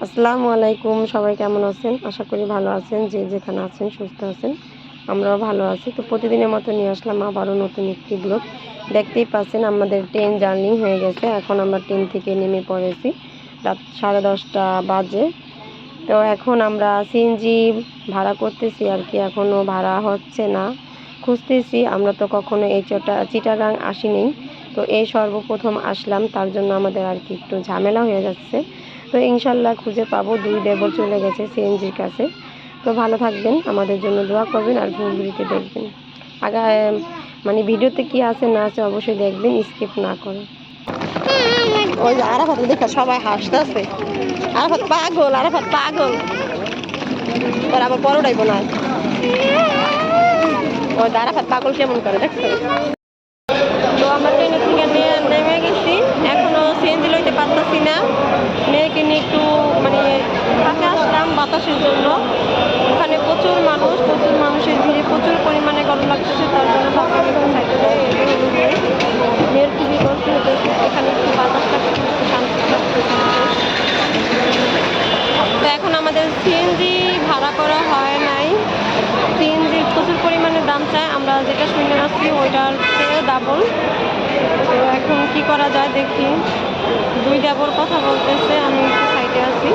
আসসালামু আলাইকুম, সবাই কেমন আছেন? আশা করি ভালো আছেন, যে যেখানে আছেন সুস্থ আছেন, আমরাও ভালো আছি। তো প্রতিদিনের মতো নিয়ে আসলাম আবারও নতুন একটি ব্লগ দেখতেই পাচ্ছেন আমাদের ট্রেন জার্নি হয়ে গেছে। এখন আমরা ট্রেন থেকে নেমে পড়েছি রাত সাড়ে দশটা বাজে। তো এখন আমরা সিএনজি ভাড়া করতেছি আর কি এখনও ভাড়া হচ্ছে না। খুঁজতেছি, আমরা তো কখনো এই চটা, চিটাগাং আসিনি। তো এই সর্বপ্রথম আসলাম, তার জন্য আমাদের আর কি একটু ঝামেলা হয়ে যাচ্ছে। তো ইনশাল্লাহ খুঁজে পাবো, দুই দেবর চলে গেছে সিএনজির কাছে। তো ভালো থাকবেন, আমাদের জন্য দোয়া করবেন আর ভিডিওতে দেখবেন। আগা মানে ভিডিওতে কি আছে না আছে অবশ্যই দেখবেন, স্কিপ না করে। ওই যে আরাফাত, দেখা সবাই হাসতেছে। আরাফাত পাগল আরাফাত পাগল। ওর আবার বড় ডাইব না। ওই আরাফাত পাগল কেমন করে দেখছ তো আমরা ট্রেনের থেকে নে- নেমে গেছি এখনও সিএনজি লইতে পারতেছি না মেয়েকে নিয়ে একটু মানে ফাঁকে আসলাম বাতাসের জন্য। ওখানে প্রচুর মানুষ, প্রচুর মানুষের ভিড়ে, প্রচুর পরিমাণে গরম লাগতেছে, তার জন্য ভাবলাম একটু সাইডে। মেয়ের খুবই কষ্ট হতেছে এখানে একটু বাতাসটা একটু তো এখন আমাদের সিএনজি ভাড়া করা হয় নাই। সিএনজির প্রচুর পরিমাণে দাম চায়। আমরা যেটা শুনে আসছি ওইটার চেয়ে ডাবল তো এখন কি করা যায় দেখি। দুই ডাবল কথা বলতেছে আমি সাইডে আছি।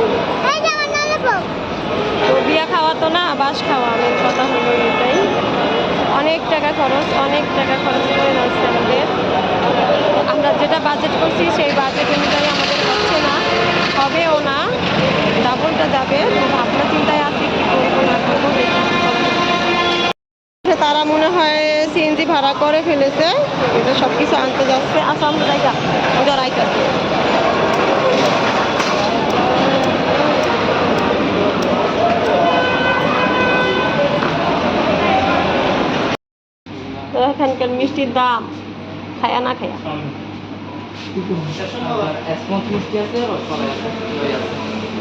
তো বিয়া খাওয়া তো না বাস খাওয়া আমার কথা হলো এটাই। অনেক টাকা খরচ অনেক টাকা খরচ করে যাচ্ছে আমাদের। আমরা যেটা বাজেট করছি সেই বাজেট অনুযায়ী আমাদের হচ্ছে না হবেও না ডাবলটা যাবে। তো ভাবনা চিন্তায় আছি কি করব না করব। তারা মনে হয় সিএনজি ভাড়া করে ফেলেছে। এটা সব কিছু আনতে যাচ্ছে। আসাম আমরা জায়গা ওটা রাইটাছে এখানকার মিষ্টির দাম। খায়া না খায়া। মিষ্টি আছে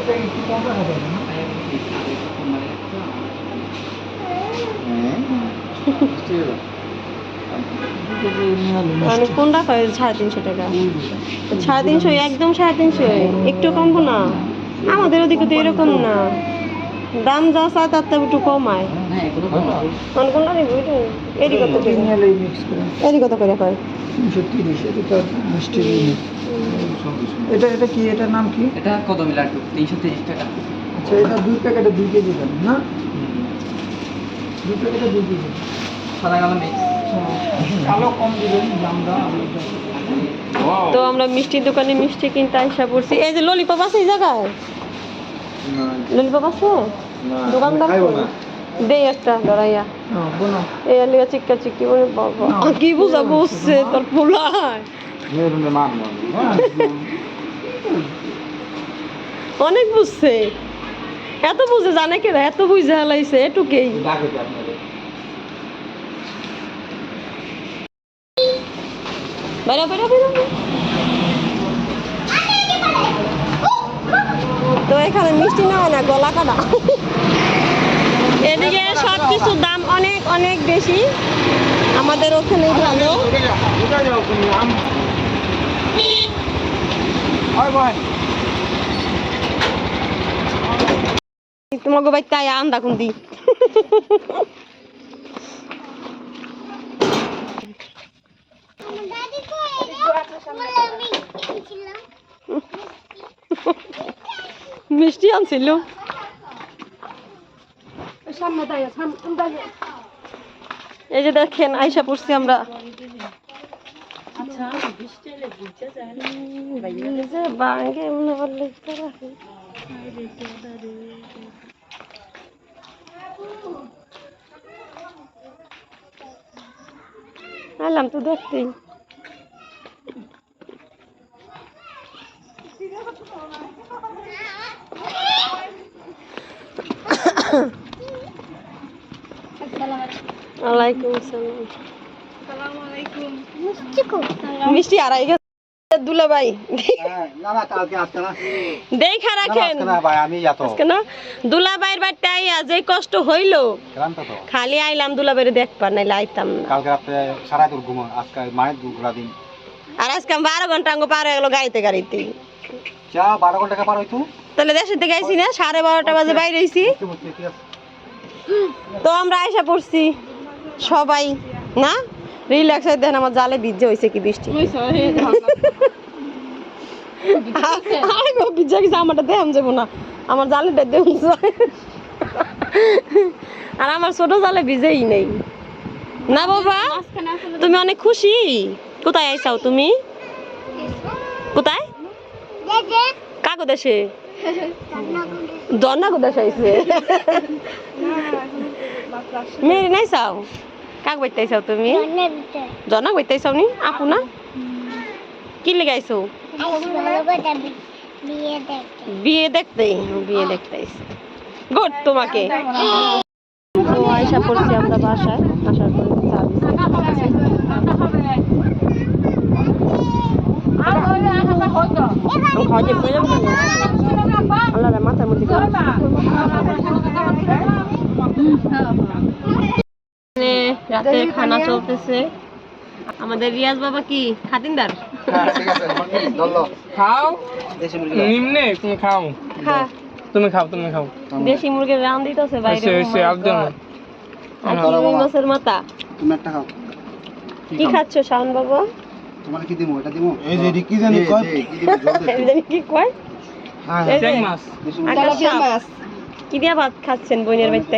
দই আছে মানে কোনটা কয় সাড়ে তিনশো টাকা। সাড়ে তিনশো একদম সাড়ে তিনশো। একটু কমবো না। আমাদের ওদিকে তো এরকম না। দাম যা চায় তার থেকে একটু কমায়। মানে কোনটা নিব? এরই কত এরই কত করে। কয় এটা তো। এটা এটা কি? এটার নাম কি? এটা লাড্ডু তিনশো তিরিশ টাকা। আচ্ছা এটা দুই প্যাকেটে দুই কেজি দেন না? দুই প্যাকেটে দুই কেজি। সাদা কালো মিক্স। তো আমরা মিষ্টির দোকানে মিষ্টি কিনতে আসা পড়ছি। এই যে ললিপপ আছে এই জায়গায়? ললিপপ আছে? দোকানদার দে একটা ধরাইয়া এই লিয়া চিক্কা চিক্কি বলে বাবা কি বুঝা বুঝছে তোর পোলায়? অনেক বুঝছে। এত বুঝে জানে কে এত বুঝে হালাইছে এটুকেই। বাইরে বাইরে বাইরে তো এখানে মিষ্টি নেওয়া না গলা কাটা? এদিকে সব কিছুর দাম অনেক অনেক বেশি। আমাদের ওখানে ভালো। তোমাকে বাই তাই আন্দা কোন দি মিষ্টি আনছিল। এই যে দেখেন আইসা পড়ছি আমরা। বাঙ্গে মনে করলে এলাম তো দেখতেই ওয়ালাইকুম আসসালাম মিষ্টি আড়াই গেছে দুলাভাই। না না কালকে আসতে না? দেখা রাখেন। ভাই আমি যাত। আজকে না দুলাভাইয়ের বাড়িতে আইয়া যে কষ্ট হইল খালি আইলাম দুলাভাইরে দেখবার নাইলে আইতাম না। কালকে রাত্রে সারা দূর ঘুমো আজকে মায়ের দু দিন। আর আজকে আমি বারো ঘণ্টা আঙ্গ পার হয়ে গেলো গাড়িতে গাড়িতে। চা বারো ঘণ্টা পার হইতো? তাহলে দেশের থেকে আইসি না সাড়ে বারোটা বাজে বাইরে তো আমরা আয়সা পড়ছি সবাই না? রিল্যাক্স হয়ে দেন আমার জালে ভিজে হয়েছে কি বৃষ্টি। ভিজে গেছে আমারটা দেখাম যাব না। আমার জালেটা দেব আর আমার ছোট জালে ভিজেই নেই। না বাবা তুমি অনেক খুশি? কোথায় আইসাও তুমি? কোথায়? কাকু দেশে? দন্না কোথায় আইছে। মেরি নাই চাও কাক বাইতে তুমি? জনা বাইতে নি আপু না কি লেগাইছো বিয়ে দেখতে। বিয়ে দেখতে গুড তোমাকে। আয়সা আমরা বাসায়। আসার পরে মাথার মধ্যে রাতে খানা চলতেছে। আমাদের রিয়াজ বাবা কি? খাতিনদার খাও। নিম্নে তুমি খাও। তুমি খাও তুমি খাও। দেশি মুরগির রান দিতেছে বাইরে একদম আর কি মাছের মাথা? তুমি একটা খাও। কি খাচ্ছ শাওন বাবা? তোমার কি দিমু? এটা দিমু? এই যে কি জানি কয়? কি জানি কি কয়? হ্যাঁ এই যে, ট্যাং মাছ কি দিয়া ভাত খাচ্ছেন বোনের বাড়িতে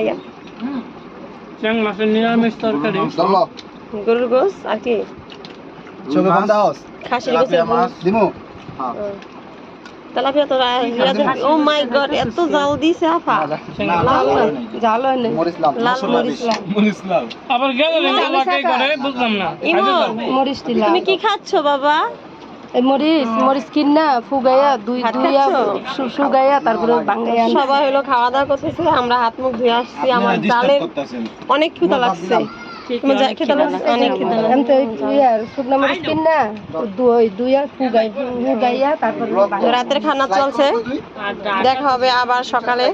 ট্যাং মাছের নিরামিষ তরকারি গরুর গোস আর কি চোখে বন্ধ খাসির গোসের দিমু হ্যাঁ তেলাপিয়া তো ও মাই গড এত জাল দিছে আফা লাল জাল হয় না মরিচ লাল মরিচ লাল আবার গেল করে বুঝলাম না ইমো মরিচ দিলাম তুমি কি খাচ্ছ বাবা মরিচ মরিচ কিনা ফুগাইয়া দুই দুইয়া সুগাইয়া তারপরে বাঙ্গাইয়া সবাই হলো খাওয়া দাওয়া করতেছে আমরা হাত মুখ ধুয়ে আসছি আমার ডালের অনেক খিদা লাগছে। রাতের খানা চলছে। দেখা হবে আবার সকালে।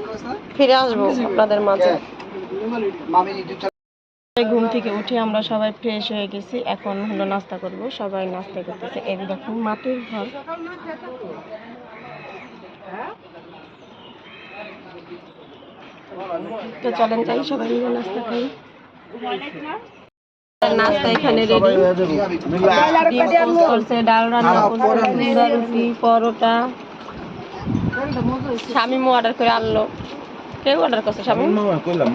ফিরে আসব আপনাদের মাঝে। ঘুম থেকে উঠে আমরা সবাই ফ্রেশ হয়ে গেছি। এখন হলো নাস্তা করব। সবাই নাস্তা করতেছে। এই দেখুন মাটির ঘর। তো চলেন যাই সবাই মিলে নাস্তা খাই। নাস্তা এখানে রেডি করছে ডাল রান্না করছে রুটি পরোটা। স্বামী অর্ডার করে আনলো। কেউ অর্ডার করছে স্বামী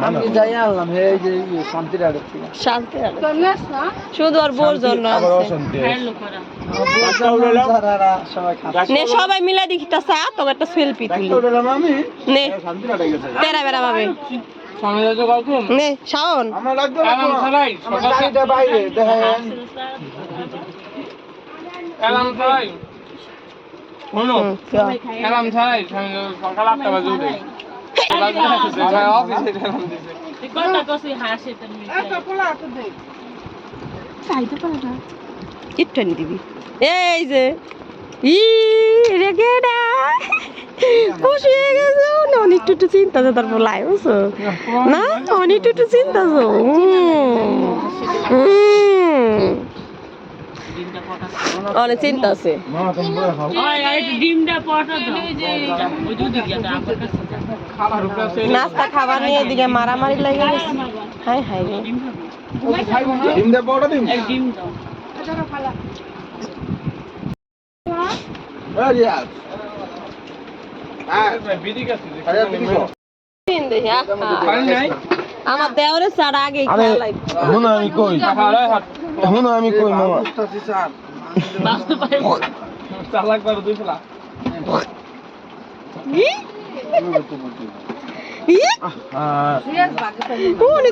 আমি যাই আনলাম এই যে শান্তির আড়ে থেকে শান্তি শুধু আর বোর জন্য সবাই খাচ্ছে। নে সবাই মিলে দেখিটা চা তোকে একটা সেলফি তুলি আমি? নে। শান্তির আড়ে গেছে। তেরা বেড়া কত নে শাওন। গাড়িটা বাইরে দেখেন। এলাম ছাড়াই শোনো। এলাম ছাড়াই সকাল আটটা বাজে উঠে। একটুখানি দিবি এই যে ই রেগে না খুশি হয়ে গেছে অনেক একটু একটু চিন্তা আছে তারপর লাই বুঝছ না অনেক একটু একটু চিন্তা চিন্তা আছে নাস্তা খাবার নিয়ে এদিকে মারামারি লাগে গেছে। হাই হাই রে। ডিম ডিম হ্যাঁ আমার দেওয়ারে ছাড়া আগে হুন আমি কই? হুন আমি কই মামা? চালাক করে দুই ফেলা।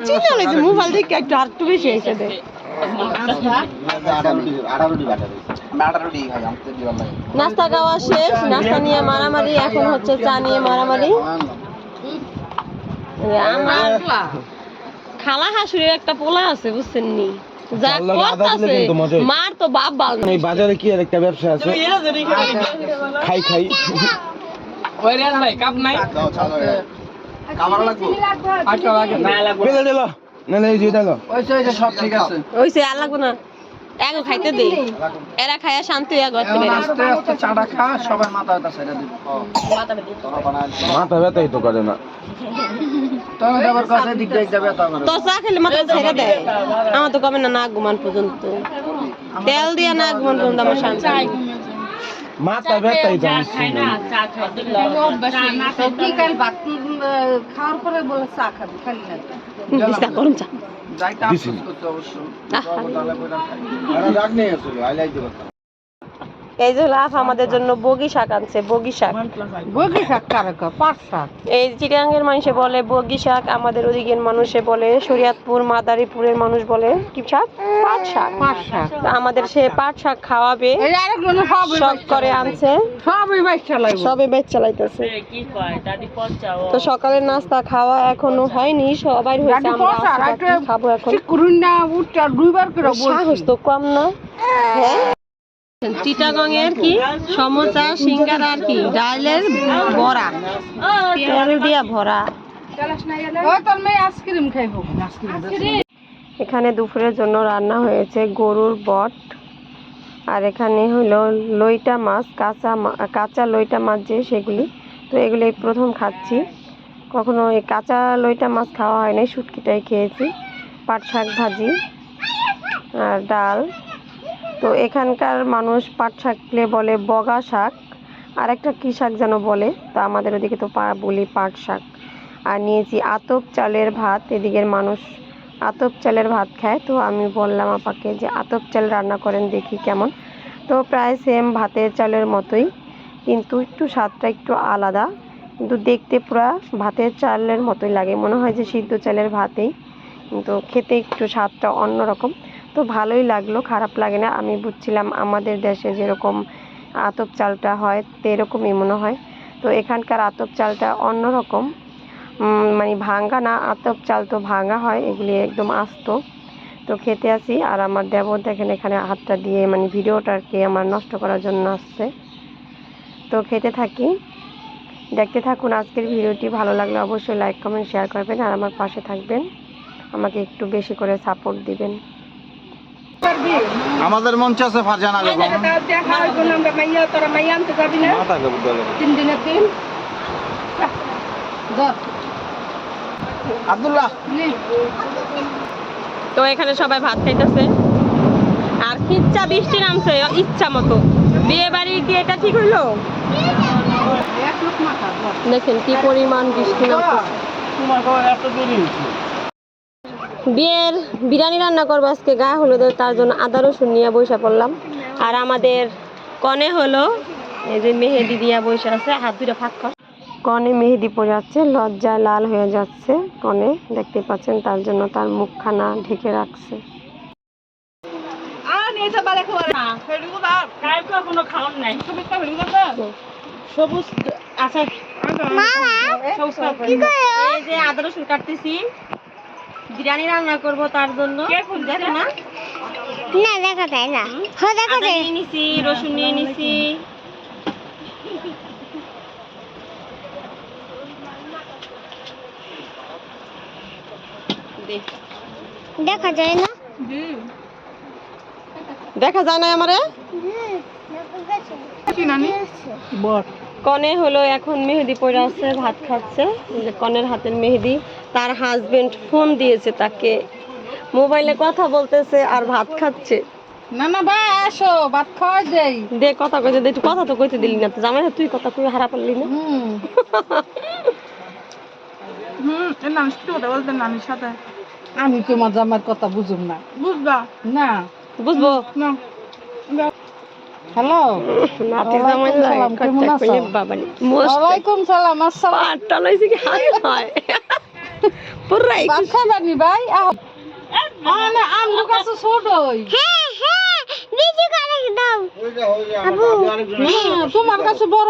চিন্তা লাগছে, মোবাইল একটু আর একটু বেশি এসে নাস্তা খাওয়া শেষ নাস্তা নিয়ে মারামারি এখন হচ্ছে চা নিয়ে মারামারি। আমার খালা হাসুরের একটা পোলা আছে বুঝছেন নি? যা করতাছে। মার তো বাপ বাল বাজারে কি আর একটা ব্যবসা আছে? খাই খাই। ওই রেল নাই কাপ নাই? দাও চালো খাবার লাগে না লাগবে বেলে দিল। নালে এই যে দিল ওই যে সব ঠিক আছে। ওইসে আর লাগবো না। এগো খাইতে দে। এরা খায়া শান্তি হয়ে গেছে এখন আস্তে আস্তে চাটা খা সবার মাথা ব্যথা ছেড়ে দিবে। মাথা ব্যথাই তো করে না। দিক যাবে তো চা খেলে মাথা ছেড়ে দেয় আমার তো কমে না না ঘুমান পর্যন্ত। তেল দিয়া না ঘুমান পর্যন্ত আমার শান্তি। মাথা ব্যথাই তো খাওয়ার পরে বলে চা খাবি খালি না। করুন চা রাগ নেই আসলে আইলাই দিবা এই যে লাফ আমাদের জন্য বগি শাক আনছে বগি শাক। বগি শাক কারে কয় পাট শাক। এই চিটাঙ্গের মানুষে বলে বগি শাক আমাদের ওদিকের মানুষে বলে শরিয়াতপুর মাদারীপুরের মানুষ বলে কি শাক? পাট শাক। পাট শাক। তো আমাদের সে পাট শাক খাওয়াবে সবই শখ করে আনছে। সবই বাইক চালাইব সবে বেচ চালাইতেছে তো সকালের নাস্তা খাওয়া এখনও হয়নি সবাই হয়েছে আমরা খাব এখন। চিকুরুন না উঠটা দুইবার করে সাহস তো কম না। হ্যাঁ? চিটাগং এর কি সমোসা সিঙ্গারা আর কি? ডালের বড়া। তেল দিয়া ভরা। এখানে দুপুরের জন্য রান্না হয়েছে গরুর বট। আর এখানে হলো লইটা মাছ কাঁচা কাঁচা লইটা মাছ যে সেগুলি। তো এগুলি প্রথম খাচ্ছি। কখনো এই কাঁচা লইটা মাছ খাওয়া হয় নাই শুটকিটাই খেয়েছি। পাট শাক ভাজি আর ডাল। তো এখানকার মানুষ পাট শাকলে বলে বগা শাক আর একটা কী শাক যেন বলে, তা আমাদের ওদিকে তো পা বলি পাট শাক। আর নিয়েছি আতপ চালের ভাত, এদিকের মানুষ আতপ চালের ভাত খায়। তো আমি বললাম আপাকে যে আতপ চাল রান্না করেন দেখি কেমন। তো প্রায় সেম ভাতের চালের মতোই, কিন্তু একটু স্বাদটা একটু আলাদা। কিন্তু দেখতে পুরা ভাতের চালের মতোই লাগে। মনে হয় যে সিদ্ধ চালের ভাতেই, কিন্তু খেতে একটু স্বাদটা অন্যরকম। তো ভালোই লাগল, খারাপ লাগে না। আমি বুঝছিলাম আমাদের দেশে যেরকম আতপ চালটা হয় তো এরকমই মনে হয়। তো এখানকার আতপ চালটা অন্যরকম। মানে ভাঙ্গা না, আতপ চাল তো ভাঙ্গা হয়, এগুলি একদম আস্ত। তো খেতে আসি, আর আমার দেবর দেখেন এখানে হাতটা দিয়ে মানে ভিডিওটাকে আমার নষ্ট করার জন্য আসছে। তো খেতে থাকি। দেখতে থাকুন, আজকের ভিডিওটি ভালো লাগলে অবশ্যই লাইক কমেন্ট শেয়ার করবেন, আর আমার পাশে থাকবেন। আমাকে একটু বেশি করে সাপোর্ট দিবেন। আমাদের মঞ্চ আছে ফারজানা বেগম আব্দুল্লাহ। তো এখানে সবাই ভাত খাইতেছে। আর খিচ্চা বৃষ্টি নামছে ইচ্ছা মতো। বিয়ে বাড়ি কি এটা ঠিক হইল? দেখেন কি পরিমাণ বৃষ্টি নামছে। বিয়ের বিরিয়ানি রান্না করব আজকে গায়ে হলুদের তার জন্য আদা রসুন নিয়ে বসে পড়লাম। আর আমাদের কনে হলো এই যে মেহেদি দিয়া বসে আছে হাত দুটো ফাঁক কনে মেহেদি পরে যাচ্ছে লজ্জায় লাল হয়ে যাচ্ছে কনে দেখতে পাচ্ছেন তার জন্য তার মুখখানা ঢেকে রাখছে। সবুজ আচ্ছা এই যে আদা রসুন কাটতেছি। বিরিয়ানি রান্না করব তার জন্য। দেখো না না দেখা যায় না। হ্যাঁ দেখা নিয়ে নিছি রসুন নিয়ে নিছি। দেখা যায় না। দেখা যায় না আমারে? কনে হলো এখন মেহেদি পরে আছে ভাত খাচ্ছে। যে কনের হাতের মেহেদি তার হাজবেন্ড ফোন দিয়েছে তাকে। মোবাইলে কথা বলতেছে আর ভাত খাচ্ছে। না না ভাই আসো ভাত খাওয়া যাই দে কথা কইতে দে তুই কথা তো কইতে দিলি না। তো জামাই তুই কথা কই হারা পারলি না। হুম। হুম না কথা বলতেন নানির সাথে। আমি তোমার জামার কথা বুঝুম না। বুঝবা? না। বুঝব? না। হ্যালো নাতি জামাই ওয়ালাইকুম সালাম, লাগে কেমন আছো? কইলে বাবানি মোস্ট ওয়ালাইকুম সালাম আসসালাম আটটা লইছে কি হাই হয় পুরাই বাসা বানি ভাই আহ আরে আমগো ছোট হই হ্যাঁ হ্যাঁ বেশি করে দাও বাবু তোমার কাছে বড়